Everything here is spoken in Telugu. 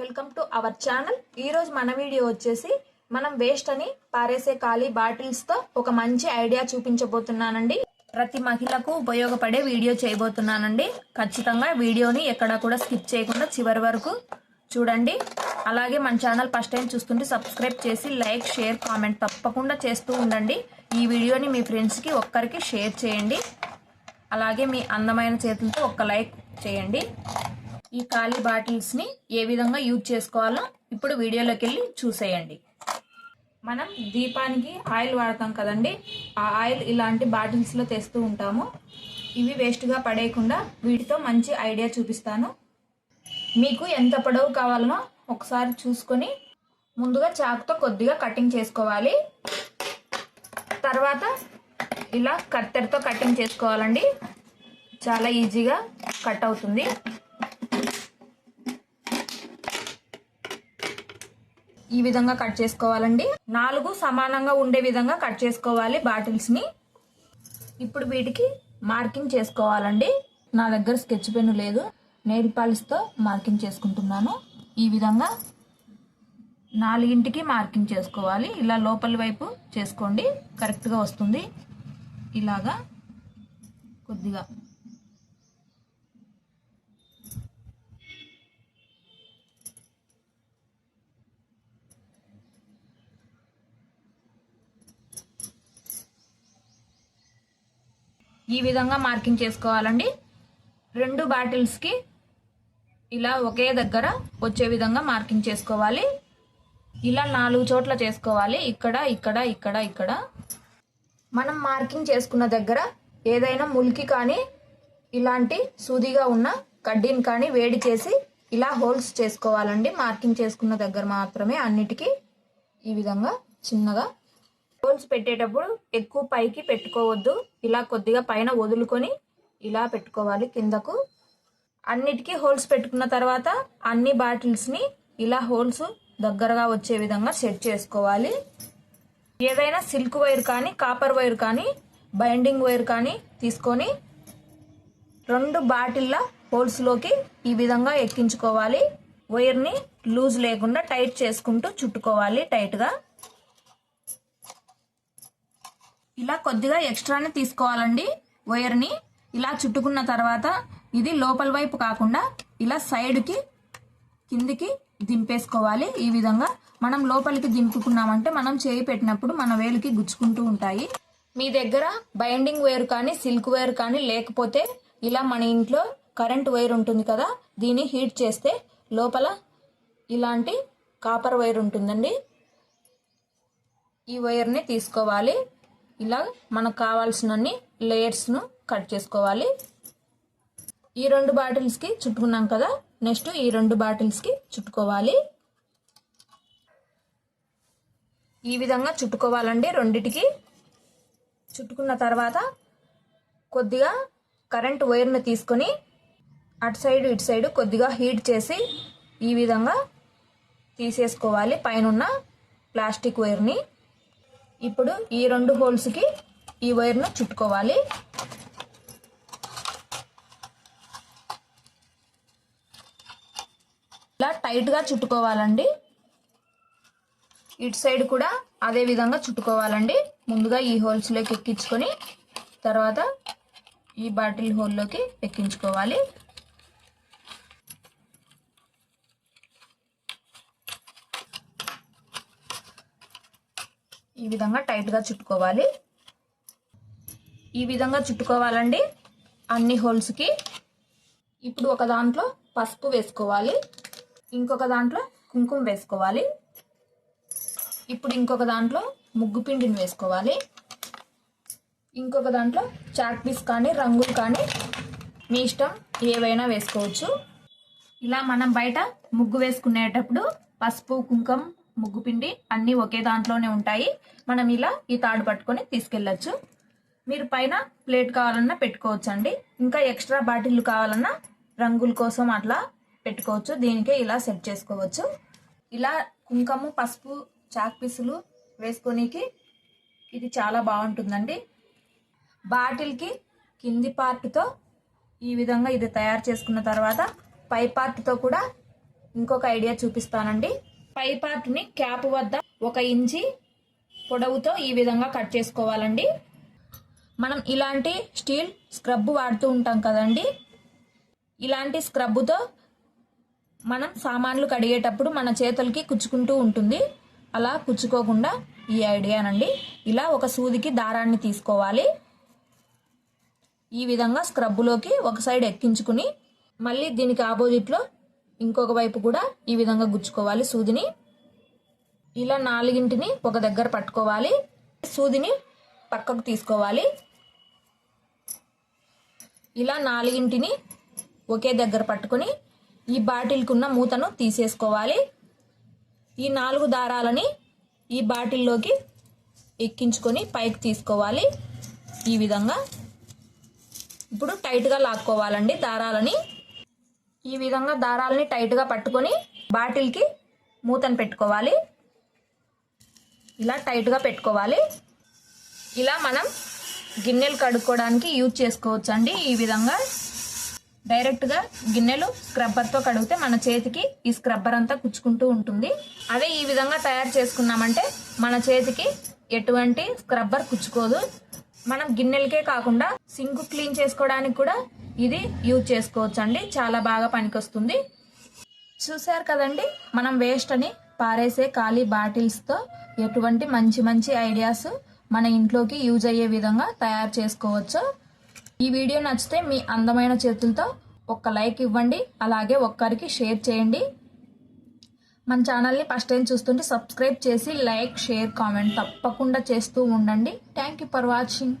Welcome to our channel. ఈరోజు మన వీడియో వచ్చేసి మనం వేస్ట్ అని పారేసే ఖాళీ బాటిల్స్తో ఒక మంచి ఐడియా చూపించబోతున్నానండి. ప్రతి మహిళకు ఉపయోగపడే వీడియో చేయబోతున్నానండి. ఖచ్చితంగా వీడియోని ఎక్కడా కూడా స్కిప్ చేయకుండా చివరి వరకు చూడండి. అలాగే మన ఛానల్ ఫస్ట్ టైం చూస్తుంటే సబ్స్క్రైబ్ చేసి లైక్ షేర్ కామెంట్ తప్పకుండా చేస్తూ ఉండండి. ఈ వీడియోని మీ ఫ్రెండ్స్కి ఒక్కరికి షేర్ చేయండి. అలాగే మీ అందమైన చేతులతో ఒక్క లైక్ చేయండి. ఈ ఖాళీ బాటిల్స్ని ఏ విధంగా యూజ్ చేసుకోవాలో ఇప్పుడు వీడియోలోకి వెళ్ళి చూసేయండి. మనం దీపానికి ఆయిల్ వాడతాం కదండి ఆ ఆయిల్ ఇలాంటి బాటిల్స్లో తెస్తూ ఉంటాము. ఇవి వేస్ట్గా పడేయకుండా వీటితో మంచి ఐడియా చూపిస్తాను. మీకు ఎంత పొడవు కావాలనో ఒకసారి చూసుకొని ముందుగా చాకుతో కొద్దిగా కటింగ్ చేసుకోవాలి. తర్వాత ఇలా కత్తెరతో కటింగ్ చేసుకోవాలండి. చాలా ఈజీగా కట్ అవుతుంది. ఈ విధంగా కట్ చేసుకోవాలండి. నాలుగు సమానంగా ఉండే విధంగా కట్ చేసుకోవాలి బాటిల్స్ని ఇప్పుడు వీటికి మార్కింగ్ చేసుకోవాలండి. నా దగ్గర స్కెచ్ పెన్ లేదు. నెయిల్ పాలిష్తో మార్కింగ్ చేసుకుంటున్నాను. ఈ విధంగా నాలుగింటికి మార్కింగ్ చేసుకోవాలి. ఇలా లోపలి వైపు చేసుకోండి. కరెక్ట్గా వస్తుంది. ఇలాగా కొద్దిగా ఈ విధంగా మార్కింగ్ చేసుకోవాలండి. రెండు బాటిల్స్కి ఇలా ఒకే దగ్గర వచ్చే విధంగా మార్కింగ్ చేసుకోవాలి. ఇలా నాలుగు చోట్ల చేసుకోవాలి. ఇక్కడ ఇక్కడ ఇక్కడ ఇక్కడ. మనం మార్కింగ్ చేసుకున్న దగ్గర ఏదైనా ములికి కానీ ఇలాంటి సూదిగా ఉన్న కడ్డీని కానీ వేడి చేసి ఇలా హోల్స్ చేసుకోవాలండి. మార్కింగ్ చేసుకున్న దగ్గర మాత్రమే అన్నిటికీ ఈ విధంగా చిన్నగా హోల్స్ పెట్టేటప్పుడు ఎక్కువ పైకి పెట్టుకోవద్దు. ఇలా కొద్దిగా పైన వదులుకొని ఇలా పెట్టుకోవాలి కిందకు. అన్నిటికీ హోల్స్ పెట్టుకున్న తర్వాత అన్ని బాటిల్స్ని ఇలా హోల్స్ దగ్గరగా వచ్చే విధంగా సెట్ చేసుకోవాలి. ఏదైనా సిల్క్ వైర్ కానీ కాపర్ వైర్ కానీ బైండింగ్ వైర్ కానీ తీసుకొని రెండు బాటిళ్ళ హోల్స్లోకి ఈ విధంగా ఎక్కించుకోవాలి. వైర్ని లూజ్ లేకుండా టైట్ చేసుకుంటూ చుట్టుకోవాలి టైట్గా ఇలా కొద్దిగా ఎక్స్ట్రానే తీసుకోవాలండి వైర్ని. ఇలా చుట్టుకున్న తర్వాత ఇది లోపల వైపు కాకుండా ఇలా సైడ్కి కిందికి దింపేసుకోవాలి. ఈ విధంగా మనం లోపలికి దింపుకున్నామంటే మనం చేయి పెట్టినప్పుడు మన వేలికి గుచ్చుకుంటూ ఉంటాయి. మీ దగ్గర బైండింగ్ వైర్ కానీ సిల్క్ వైర్ కానీ లేకపోతే ఇలా మన ఇంట్లో కరెంట్ వైర్ ఉంటుంది కదా దీన్ని హీట్ చేస్తే లోపల ఇలాంటి కాపర్ వైర్ ఉంటుందండి. ఈ వైర్ని తీసుకోవాలి. ఇలా మనకు కావాల్సినన్ని లేయర్స్ను కట్ చేసుకోవాలి. ఈ రెండు బాటిల్స్కి చుట్టుకున్నాం కదా. నెక్స్ట్ ఈ రెండు బాటిల్స్కి చుట్టుకోవాలి. ఈ విధంగా చుట్టుకోవాలండి రెండిటికి. చుట్టుకున్న తర్వాత కొద్దిగా కరెంట్ వైర్ని తీసుకొని అటు సైడ్ ఇటు సైడ్ కొద్దిగా హీట్ చేసి ఈ విధంగా తీసేసుకోవాలి. పైన ప్లాస్టిక్ వైర్ని ఇప్పుడు ఈ రెండు హోల్స్కి ఈ వైర్ను చుట్టుకోవాలి. ఇలా టైట్గా చుట్టుకోవాలండి. ఇటు సైడ్ కూడా అదే విధంగా చుట్టుకోవాలండి. ముందుగా ఈ హోల్స్లోకి ఎక్కించుకొని తర్వాత ఈ బాటిల్ హోల్లోకి ఎక్కించుకోవాలి. విధంగా టైట్గా చుట్టుకోవాలి. ఈ విధంగా చుట్టుకోవాలండి. అన్ని హోల్స్కి ఇప్పుడు ఒక దాంట్లో పసుపు వేసుకోవాలి. ఇంకొక దాంట్లో కుంకుమ వేసుకోవాలి. ఇప్పుడు ఇంకొక దాంట్లో ముగ్గు పిండిని వేసుకోవాలి. ఇంకొక దాంట్లో చాక్ పీస్ కానీ రంగులు కానీ మీ ఇష్టం ఏవైనా వేసుకోవచ్చు. ఇలా మనం బయట ముగ్గు వేసుకునేటప్పుడు పసుపు కుంకుమ ముగ్గు పిండి అన్నీ ఒకే దాంట్లోనే ఉంటాయి. మనం ఇలా ఈ తాడు పట్టుకొని తీసుకెళ్ళచ్చు. మీరు పైన ప్లేట్ కావాలన్నా పెట్టుకోవచ్చు అండి ఇంకా ఎక్స్ట్రా బాటిల్ కావాలన్నా రంగుల కోసం అట్లా పెట్టుకోవచ్చు. దీనికే ఇలా సెట్ చేసుకోవచ్చు. ఇలా కుంకుమ పసుపు చాక్ పీసులు వేసుకోనీకి ఇది చాలా బాగుంటుందండి. బాటిల్కి కింది పార్ట్తో ఈ విధంగా ఇది తయారు చేసుకున్న తర్వాత పై పార్ట్తో కూడా ఇంకొక ఐడియా చూపిస్తానండి. పై పార్ట్ని క్యాప్ వద్ద ఒక ఇంచి పొడవుతో ఈ విధంగా కట్ చేసుకోవాలండి. మనం ఇలాంటి స్టీల్ స్క్రబ్ వాడుతూ ఉంటాం కదండి. ఇలాంటి స్క్రబ్బుతో మనం సామాన్లు కడిగేటప్పుడు మన చేతులకి కుచ్చుకుంటూ ఉంటుంది. అలా కుచ్చుకోకుండా ఈ ఐడియానండి ఇలా ఒక సూదికి దారాన్ని తీసుకోవాలి. ఈ విధంగా స్క్రబ్బులోకి ఒక సైడ్ ఎక్కించుకుని మళ్ళీ దీనికి ఆపోజిట్లో ఇంకొక వైపు కూడా ఈ విధంగా గుచ్చుకోవాలి సూదిని. ఇలా నాలుగింటిని ఒక దగ్గర పట్టుకోవాలి. సూదిని పక్కకు తీసుకోవాలి. ఇలా నాలుగింటిని ఒకే దగ్గర పట్టుకొని ఈ బాటిల్కి ఉన్న మూతను తీసేసుకోవాలి. ఈ నాలుగు దారాలని ఈ బాటిల్లోకి ఎక్కించుకొని పైకి తీసుకోవాలి. ఈ విధంగా. ఇప్పుడు టైట్గా లాక్కోవాలండి దారాలని. ఈ విధంగా దారాలని టైట్గా పట్టుకొని బాటిల్కి మూతను పెట్టుకోవాలి. ఇలా టైట్గా పెట్టుకోవాలి. ఇలా మనం గిన్నెలు కడుక్కోవడానికి యూజ్ చేసుకోవచ్చు అండి ఈ విధంగా డైరెక్ట్గా గిన్నెలు స్క్రబ్బర్తో కడిగితే మన చేతికి ఈ స్క్రబ్బర్ అంతా కుచ్చుకుంటూ ఉంటుంది. అదే ఈ విధంగా తయారు చేసుకున్నామంటే మన చేతికి ఎటువంటి స్క్రబ్బర్ కుచ్చుకోదు. మనం గిన్నెలకే కాకుండా సింక్ క్లీన్ చేసుకోవడానికి కూడా ఇది యూజ్ చేసుకోవచ్చండి. చాలా బాగా పనికొస్తుంది. చూశారు కదండి మనం వేస్ట్ అని పారేసే ఖాళీ బాటిల్స్తో ఎటువంటి మంచి మంచి ఐడియాస్ మన ఇంట్లోకి యూజ్ అయ్యే విధంగా తయారు చేసుకోవచ్చు. ఈ వీడియో నచ్చితే మీ అందమైన చేతులతో ఒక్క లైక్ ఇవ్వండి అలాగే ఒక్కరికి షేర్ చేయండి. మన ఛానల్ని ఫస్ట్ టైం చూస్తుంటే సబ్స్క్రైబ్ చేసి లైక్ షేర్ కామెంట్ తప్పకుండా చేస్తూ ఉండండి. Thank you for watching